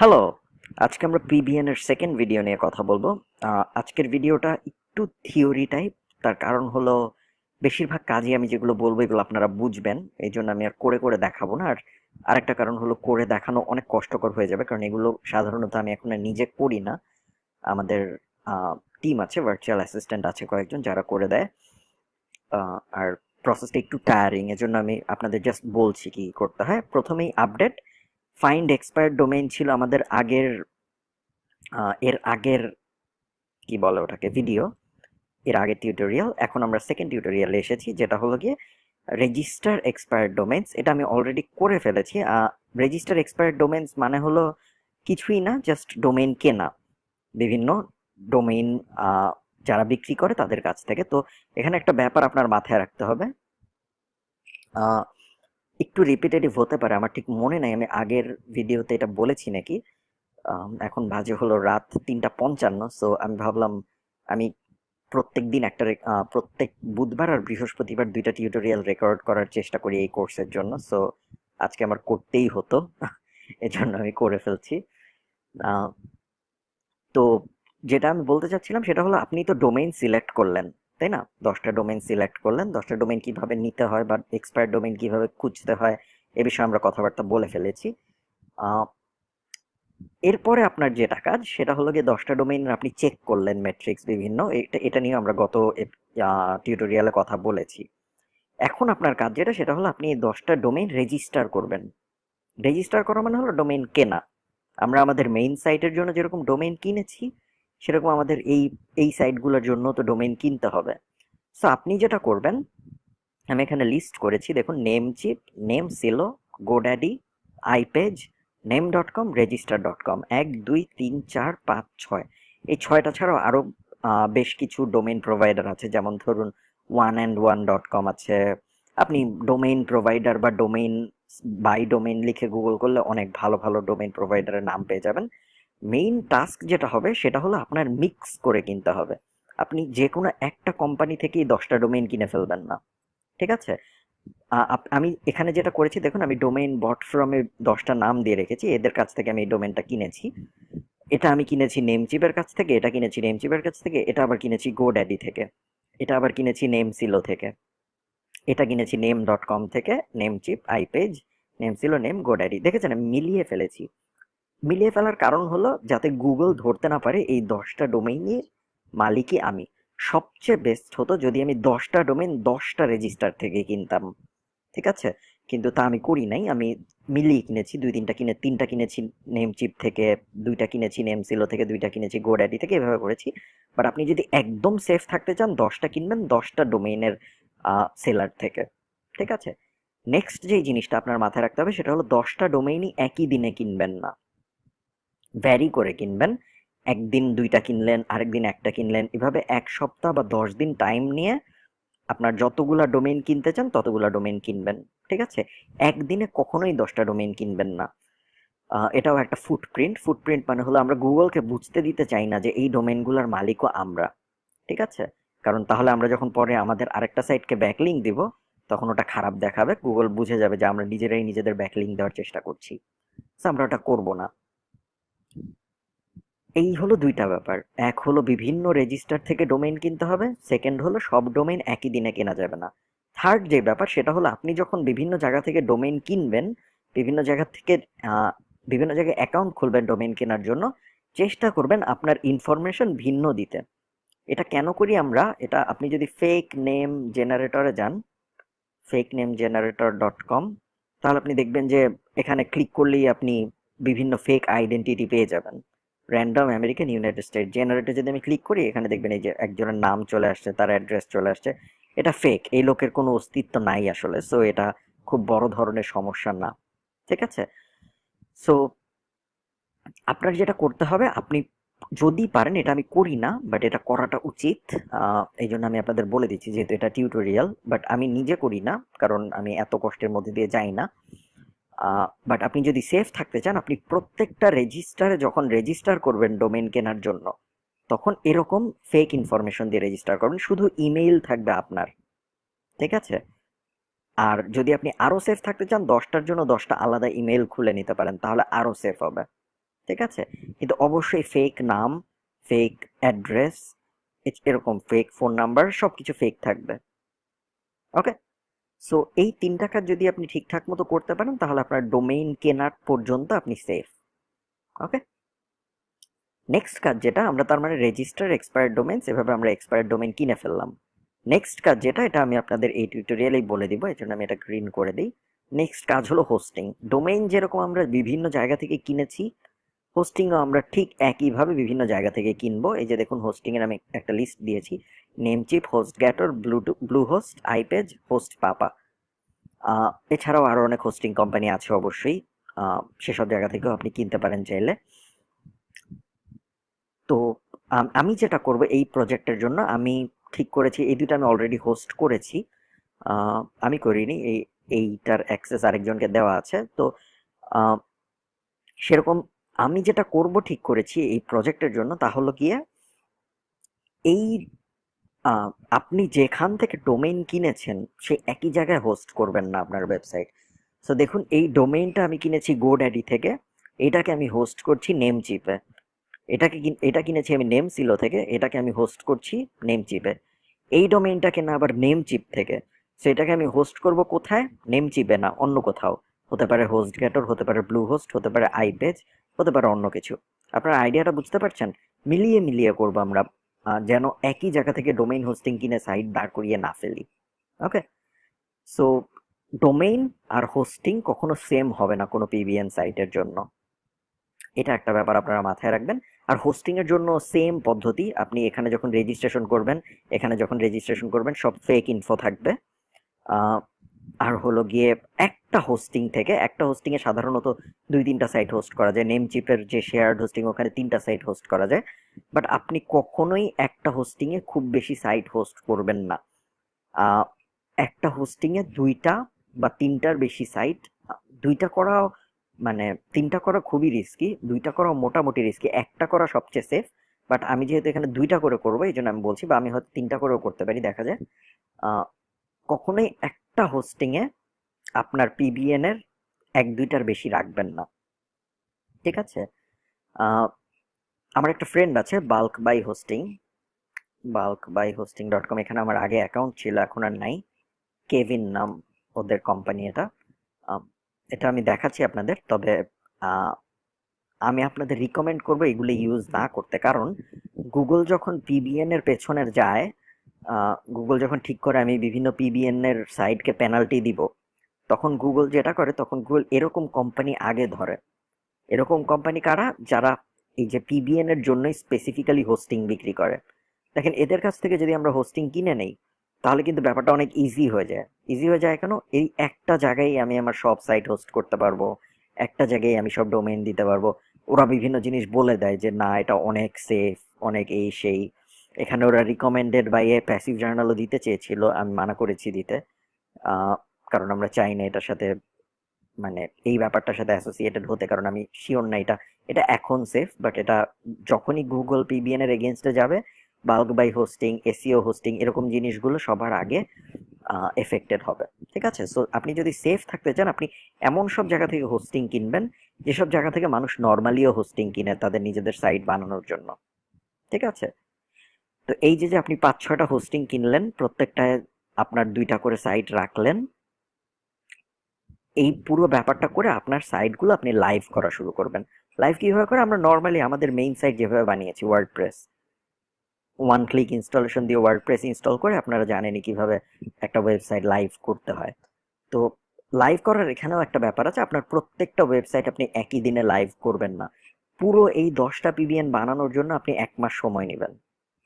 Hello আজকে আমরা PBN এর সেকেন্ড ভিডিও নিয়ে কথা বলব। আজকের ভিডিওটা একটু থিওরি টাইপ তার কারণ হলো বেশিরভাগ কাজই আমি যেগুলো বলব, এগুলো আপনারা বুঝবেন, এই জন্য আমি আর করে করে দেখাবো না। আর আরেকটা কারণ হলো করে দেখানো অনেক কষ্টকর হয়ে যাবে, কারণ এগুলো সাধারণত আমি এখন নিজে করি না। আমাদের টিম আছে ভার্চুয়াল অ্যাসিস্ট্যান্ট আছে কয়েকজন যারা করে দেয়। আর প্রসেসটা একটু টায়ারিং এজন্য আমি আপনাদের জাস্ট বলছি কি করতে হয়। প্রথমেই আপডেট ফাইন্ড এক্সপায়ার্ড ডোমেইন ছিল আমাদের আগের এর আগের, কি বলে ওটাকে ভিডিও এর আগের টিউটোরিয়াল এখন আমরা সেকেন্ড টিউটোরিয়ালে এসেছি, যেটা হলো গিয়ে রেজিস্টার এক্সপায়ার্ড ডোমেন্স এটা আমি অলরেডি করে ফেলেছি। রেজিস্টার এক্সপায়ার্ড ডোমেন্স মানে হলো কিছুই না জাস্ট ডোমেইন কেনা বিভিন্ন ডোমেইন যারা বিক্রি করে তাদের কাছ থেকে। তো এখানে একটা ব্যাপার আপনার মাথায় রাখতে হবে। একটু রিপিটেটিভ হতে পারে, আমার ঠিক মনে নাই। আমি আগের ভিডিওতে এটা বলেছি নাকি? এখন বাজে হলো রাত তিনটা পঞ্চান্ন সো আমি ভাবলাম আমি প্রত্যেক দিন একটা প্রত্যেক বুধবার আর বৃহস্পতিবার দুইটা টিউটোরিয়াল রেকর্ড করার চেষ্টা করি এই কোর্সের জন্য। সো আজকে আমার করতেই হতো, এজন্য আমি করে ফেলছি। তো যেটা আমি বলতে চাচ্ছিলাম সেটা হলো আপনি তো ডোমেইন সিলেক্ট করলেন। তাই না? দশটা ডোমেইন সিলেক্ট করলেন। দশটা ডোমেইন কীভাবে নিতে হয় বা এক্সপায়ার ডোমেইন কীভাবে খুঁজতে হয়, এ বিষয়ে আমরা কথাবার্তা বলে ফেলেছি। এরপরে আপনার যেটা কাজ, সেটা হলো গিয়ে দশটা ডোমেইন আপনি চেক করলেন ম্যাট্রিক্স বিভিন্ন। এটা এটা নিয়ে আমরা গত টিউটোরিয়ালে কথা বলেছি। এখন আপনার কাজ যেটা, সেটা হলো আপনি দশটা ডোমেইন রেজিস্টার করবেন। রেজিস্টার করা মানে হলো ডোমেইন কেনা। আমরা আমাদের মেইন সাইটের জন্য যেরকম ডোমেইন কিনেছি সেরকম আমাদের এই এই সাইটগুলোর জন্য তো ডোমেইন কিনতে হবে। সো আপনি যেটা করবেন, আমি এখানে লিস্ট করেছি, দেখুন Namecheap NameSilo GoDaddy iPage name dot com register dot com এক, দুই, তিন, চার, পাঁচ, ছয়। এই ছয়টা ছাড়াও আরও বেশ কিছু ডোমেইন প্রোভাইডার আছে, যেমন ধরুন one and one dot com আছে। আপনি ডোমেইন প্রোভাইডার বা ডোমেইন বাই ডোমেইন লিখে গুগল করলে অনেক ভালো ভালো ডোমেইন প্রোভাইডারের নাম পেয়ে যাবেন। মেইন টাস্ক যেটা হবে সেটা হলো আপনার মিক্স করে কিনতে হবে। আপনি যে কোনো একটা কোম্পানি থেকেই দশটা ডোমেইন কিনে ফেলবেন না। ঠিক আছে? আমি এখানে যেটা করেছি, দেখুন আমি ডোমেইন বট ফ্রমে দশটা নাম দিয়ে রেখেছি, এদের কাছ থেকে আমি এই ডোমেনটা কিনেছি। এটা আমি কিনেছি নেমচিপের কাছ থেকে, এটা কিনেছি নেমচিপের কাছ থেকে, এটা আবার কিনেছি গো ড্যাডি থেকে, এটা আবার কিনেছি নেম সিলো থেকে। এটা কিনেছি নেম ডট কম থেকে Namecheap iPage NameSilo name GoDaddy দেখেছেন? আমি মিলিয়ে ফেলেছি। মিলিয়ে ফেলার কারণ হলো যাতে গুগল ধরতে না পারে এই দশটা ডোমেইনের মালিকই আমি। সবচেয়ে বেস্ট হতো যদি আমি দশটা ডোমেইন দশটা রেজিস্টার থেকে কিনতাম। ঠিক আছে? কিন্তু তা আমি করি নাই। আমি মিলিয়ে কিনেছি দুই তিনটা কিনে তিনটা কিনেছি নেম চিপ থেকে দুইটা কিনেছি নেম সিলো থেকে দুইটা কিনেছি গোড্যাডি থেকে এভাবে করেছি। বাট আপনি যদি একদম সেফ থাকতে চান দশটা কিনবেন দশটা ডোমেইনের সেলার থেকে। ঠিক আছে? নেক্সট যেই জিনিসটা আপনার মাথায় রাখতে হবে সেটা হলো দশটা ডোমেইনই একই দিনে কিনবেন না। ভ্যারি করে কিনবেন। একদিন দুইটা কিনলেন, আরেকদিন একটা কিনলেন। এভাবে এক সপ্তাহ বা দশ দিন টাইম নিয়ে আপনার যতগুলা ডোমেইন কিনতে চান, ততগুলা ডোমেইন কিনবেন। ঠিক আছে? একদিনে কখনোই দশটা ডোমেইন কিনবেন না। এটাও একটা ফুটপ্রিন্ট ফুটপ্রিন্ট মানে হলো আমরা গুগলকে বুঝতে দিতে চাই না যে এই ডোমেইনগুলোর মালিকও আমরা। ঠিক আছে? কারণ তাহলে আমরা যখন পরে আমাদের আরেকটা সাইটকে ব্যাকলিং দিব, তখন ওটা খারাপ দেখাবে। গুগল বুঝে যাবে যে আমরা নিজেরাই নিজেদের ব্যাকলিং দেওয়ার চেষ্টা করছি। আমরা ওটা করব না। এই হলো দুইটা ব্যাপার। এক হলো বিভিন্ন রেজিস্টার থেকে ডোমেইন কিনতে হবে সেকেন্ড হলো সব ডোমেইন একই দিনে কেনা যাবে না। থার্ড যে ব্যাপার, সেটা হলো আপনি যখন বিভিন্ন জায়গা থেকে ডোমেইন কিনবেন, বিভিন্ন জায়গা থেকে বিভিন্ন জায়গায় অ্যাকাউন্ট খুলবেন ডোমেইন কেনার জন্য, চেষ্টা করবেন আপনার ইনফরমেশন ভিন্ন দিতে। এটা কেন করি আমরা? এটা আপনি যদি ফেক নেম জেনারেটরে যান fake name generator dot com তাহলে আপনি দেখবেন যে এখানে ক্লিক করলেই আপনি বিভিন্ন ফেক আইডেন্টিটি পেয়ে যাবেন। Random American united state generator যদি আমি ক্লিক করি, এখানে দেখবেন এই যে একজনের নাম চলে আসছে, তার অ্যাড্রেস চলে আসছে, এটা ফেক এই লোকের কোনো অস্তিত্ব নাই আসলে সো এটা খুব বড় ধরনের সমস্যা না, ঠিক আছে? সো আপনার যেটা করতে হবে, আপনি যদি পারেন, এটা আমি করি না বাট এটা করাটা উচিত এই জন্য আমি আপনাদের বলে দিচ্ছি, যেহেতু এটা টিউটোরিয়াল বাট আমি নিজে করি না, কারণ আমি এত কষ্টের মধ্যে দিয়ে যাই না। বাট আপনি যদি সেফ থাকতে চান, আপনি প্রত্যেকটা রেজিস্টারে যখন রেজিস্টার করবেন ডোমেন কেনার জন্য, তখন এরকম ফেক ইনফরমেশন দিয়ে রেজিস্টার করবেন, শুধু ইমেইল থাকবে আপনার, ঠিক আছে? আর যদি আপনি আরও সেফ থাকতে চান, দশটার জন্য দশটা আলাদা ইমেল খুলে নিতে পারেন, তাহলে আরও সেফ হবে, ঠিক আছে? কিন্তু অবশ্যই ফেক নাম ফেক অ্যাড্রেস এরকম ফেক ফোন নাম্বার সব কিছু ফেক থাকবে ওকে সো এই তিনটা কাজ যদি আপনি ঠিকঠাক মতো করতে পারেন, তাহলে আপনার ডোমেইন কেনার পর্যন্ত আপনি সেফ ওকে নেক্সট কাজ যেটা, আমরা তার মানে রেজিস্টার এক্সপায়ার্ড ডোমেন্স এভাবে আমরা এক্সপায়ার্ড ডোমেন কিনে ফেললাম। নেক্সট কাজ যেটা, এটা আমি আপনাদের এই টিউটোরিয়ালেই বলে দিব এই জন্য আমি এটা গ্রিন করে দিই। নেক্সট কাজ হলো হোস্টিং ডোমেইন যেরকম আমরা বিভিন্ন জায়গা থেকে কিনেছি হোস্টিংও আমরা ঠিক একইভাবে বিভিন্ন জায়গা থেকে কিনবো। এই যে দেখুন হোস্টিংয়ের আমি একটা লিস্ট দিয়েছি। নেমচিপ হোস্ট গ্যাটর ব্লুটু Bluehost iPage HostPapa এছাড়াও আরও অনেক হোস্টিং কোম্পানি আছে অবশ্যই। সেসব জায়গা থেকেও আপনি কিনতে পারেন চাইলে। তো, আমি যেটা করব এই প্রজেক্টের জন্য, আমি ঠিক করেছি, এই দুটো আমি অলরেডি হোস্ট করেছি। আমি করিনি, এই, এইটার অ্যাক্সেস আরেকজনকে দেওয়া আছে। তো সেরকম আমি যেটা করব ঠিক করেছি এই প্রজেক্টের জন্য তা হলো গিয়ে, এই আপনি যেখান থেকে ডোমেইন কিনেছেন সেই একই জায়গায় হোস্ট করবেন না আপনার ওয়েবসাইট সো দেখুন, এই ডোমেইনটা আমি কিনেছি গোড্যাডি থেকে। এটাকে আমি হোস্ট করছি নেমচিপে এটাকে কিন- এটা কিনেছি আমি নেম সিলো থেকে। এটাকে আমি হোস্ট করছি নেমচিপে এই ডোমেইনটাকে না আবার নেমচিপ থেকে। সো এটাকে আমি হোস্ট করব কোথায়? নেমচিপে না, অন্য কোথাও। হতে পারে হোস্ট গ্যাটর হতে পারে ব্লু হোস্ট হতে পারে আইপেজ হতে পারে অন্য কিছু। আপনার আইডিয়াটা বুঝতে পারছেন? মিলিয়ে মিলিয়ে করব আমরা। যেন একই জায়গা থেকে ডোমেইন হোস্টিং কিনে সাইট দাঁড় করিয়ে না ফেলি। ওকে সো ডোমেইন আর হোস্টিং কখনো সেম হবে না কোনো পিবিএন সাইটের জন্য। এটা একটা ব্যাপার আপনারা মাথায় রাখবেন। আর হোস্টিং এর জন্য সেম পদ্ধতি, আপনি এখানে যখন রেজিস্ট্রেশন করবেন, এখানে যখন রেজিস্ট্রেশন করবেন, সব ফেক ইনফো থাকবে। আর হলো গিয়ে একটা হোস্টিং থেকে, একটা হোস্টিংয়ে সাধারণত দুই তিনটা সাইট হোস্ট করা যায়। নেম চিপের যে শেয়ার্ড হোস্টিং ওখানে তিনটা সাইট হোস্ট করা যায়। বাট আপনি কখনোই একটা হোস্টিংয়ে খুব বেশি সাইট হোস্ট করবেন না। একটা হোস্টিংয়ে দুইটা বা তিনটার বেশি সাইট দুইটা করা মানে তিনটা করা খুবই রিস্কি দুইটা করা মোটামুটি রিস্কি একটা করা সবচেয়ে সেফ বাট আমি যেহেতু এখানে দুইটা করে করব এই জন্য আমি বলছি বা আমি হয়তো তিনটা করেও করতে পারি, দেখা যায়। কখনোই কখনোই একটা হোস্টিং এ আপনার পিবিএন এর এক দুইটার বেশি রাখবেন না। ঠিক আছে? আমার একটা ফ্রেন্ড আছে bulk buy hosting bulk buy hosting dot com এখানে আমার আগে অ্যাকাউন্ট ছিল, এখন আর নাই। কেভিন নাম ওদের কোম্পানি এটা। এটা আমি দেখাচ্ছি আপনাদের, তবে আমি আপনাদের রিকমেন্ড করব এগুলো ইউজ না করতে। কারণ গুগল যখন পিবিএন এর পেছনের যায় গুগল যখন ঠিক করে আমি বিভিন্ন পিবিএন এর সাইটকে পেনাল্টি দিব, তখন গুগল যেটা করে, তখন গুগল এরকম কোম্পানি আগে ধরে। এরকম কোম্পানি কারা? যারা এই যে পিবিএন এর জন্যই স্পেসিফিক্যালি হোস্টিং বিক্রি করে। দেখেন, এদের কাছ থেকে যদি আমরা হোস্টিং কিনে নেই, তাহলে কিন্তু ব্যাপারটা অনেক ইজি হয়ে যায়। ইজি হয়ে যায় কেন? এই একটা জায়গায় আমি আমার সব সাইট হোস্ট করতে পারব, একটা জায়গায় আমি সব ডোমেইন দিতে পারব। ওরা বিভিন্ন জিনিস বলে দেয় যে, না, এটা অনেক সেফ অনেক এই, সেই। এখানে ওরা রিকমেন্ডেড বাই এ প্যাসিভ জার্নালও দিতে চেয়েছিল, আমি মানা করেছি দিতে। কারণ আমরা চাই না এটার সাথে মানে এই ব্যাপারটার সাথে অ্যাসোসিয়েটেড হতে, কারণ আমি শিওর না এটা এটা এখন সেফ বাট এটা যখনই গুগল পিবিএন এর এগেনস্টে যাবে bulk buy hosting SEO hosting এরকম জিনিসগুলো সবার আগে এফেক্টেড হবে। ঠিক আছে? সো আপনি যদি সেফ থাকতে চান, আপনি এমন সব জায়গা থেকে হোস্টিং কিনবেন, যেসব জায়গা থেকে মানুষ নর্মালিও হোস্টিং কিনে তাদের নিজেদের সাইট বানানোর জন্য। ঠিক আছে? তো এই যে যে আপনি পাঁচ ছয়টা হোস্টিং কিনলেন, প্রত্যেকটায় আপনার দুইটা করে সাইট রাখলেন, এই পুরো ব্যাপারটা করে আপনার সাইটগুলো আপনি লাইভ করা শুরু করবেন। লাইভ কীভাবে করে? আমরা নর্মালি আমাদের মেইন সাইট যেভাবে বানিয়েছি WordPress one click installation দিয়ে ওয়ার্ড প্রেস ইনস্টল করে আপনারা জানেনই কীভাবে একটা ওয়েবসাইট লাইভ করতে হয়। তো লাইভ করার এখানেও একটা ব্যাপার আছে, আপনার প্রত্যেকটা ওয়েবসাইট আপনি একই দিনে লাইভ করবেন না। পুরো এই দশটা পিবিএন বানানোর জন্য আপনি এক মাস সময় নেবেন।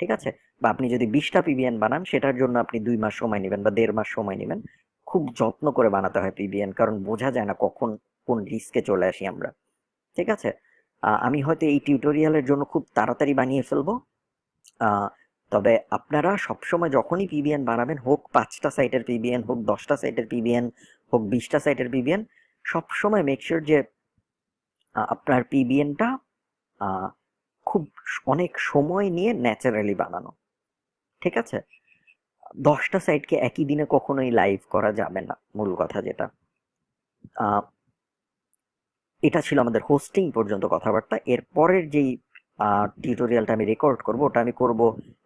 ঠিক আছে? বা আপনি যদি বিশটা পিবিএন বানান, সেটার জন্য আপনি দুই মাস সময় নেবেন বা দেড় মাস সময় নেবেন। খুব যত্ন করে বানাতে হয় পিবিএন কারণ বোঝা যায় না কখন কোন রিস্কে চলে আসি আমরা। ঠিক আছে? আমি হয়তো এই টিউটোরিয়ালের জন্য খুব তাড়াতাড়ি বানিয়ে ফেলব। তবে আপনারা সবসময় যখনই পিবিএন বানাবেন, হোক পাঁচটা সাইটের পিবিএন হোক দশটা সাইটের পিবিএন হোক বিশটা সাইটের পিবিএন সবসময় মেকশিওর যে আপনার পিবিএনটা খুব অনেক সময় নিয়ে ন্যাচারালি বানানো। ঠিক আছে? দশটা সাইটকে একই দিনে কখনোই লাইভ করা যাবে না, মূল কথা যেটা। এটা ছিল আমাদের হোস্টিং পর্যন্ত কথাবার্তা। এর পরের যেই টিউটোরিয়ালটা আমি রেকর্ড করব, ওটা আমি করব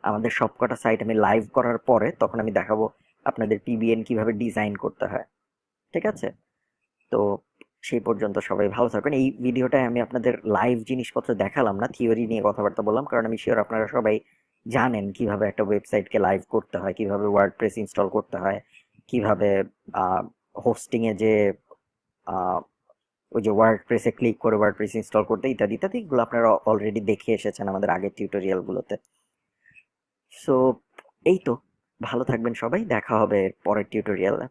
আমাদের সবকটা সাইট আমি লাইভ করার পরে, তখন আমি দেখাবো আপনাদের পিবিএন কীভাবে ডিজাইন করতে হয়। ঠিক আছে? তো সেই পর্যন্ত সবাই ভালো থাকবেন। এই ভিডিওটায় আমি আপনাদের লাইভ জিনিসপত্র দেখালাম না থিওরি নিয়ে কথাবার্তা বললাম, কারণ আমি শিওর আপনারা সবাই জানেন কীভাবে একটা ওয়েবসাইটকে লাইভ করতে হয়, কীভাবে ওয়ার্ড প্রেস ইনস্টল করতে হয়, কীভাবে হোস্টিংয়ে যে ওই যে ওয়ার্ড প্রেসে ক্লিক করে ওয়ার্ড প্রেস ইনস্টল করতে, ইত্যাদি ইত্যাদি, এগুলো আপনারা অলরেডি দেখে এসেছেন আমাদের আগের টিউটোরিয়ালগুলোতে সো এই তো, ভালো থাকবেন সবাই, দেখা হবে পরের টিউটোরিয়ালে